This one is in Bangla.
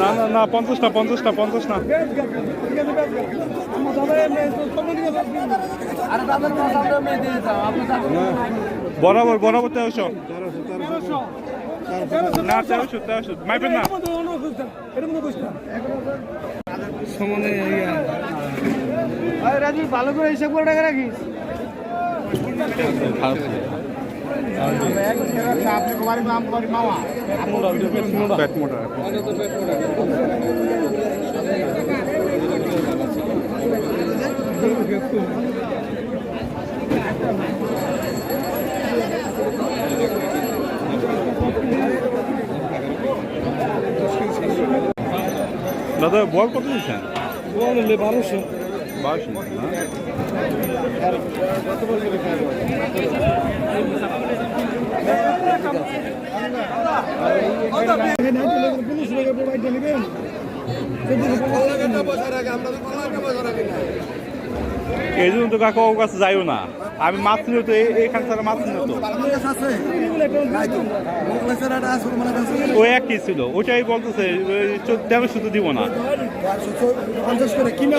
না না না পঞ্চাশ না পঞ্চাশ না পঞ্চাশ বরাবর বরাবর তেরোশো। না তেরোশো তেরোশো। মাইপেন না। রাজীব ভালো করে হিসাব করে টাকা রাখিস। দাদা বল কত দিচ্ছেন? বললে বারোশো বারোশো না এই জন্য তো কাকু কাছে যাইও না। আমি মাছ নিও তো এই- এইখানে ছাড়া মাছ নিও তো। ও একই ছিল, ওটাই বলতেছে তেরোশো তো দিব না। কিনা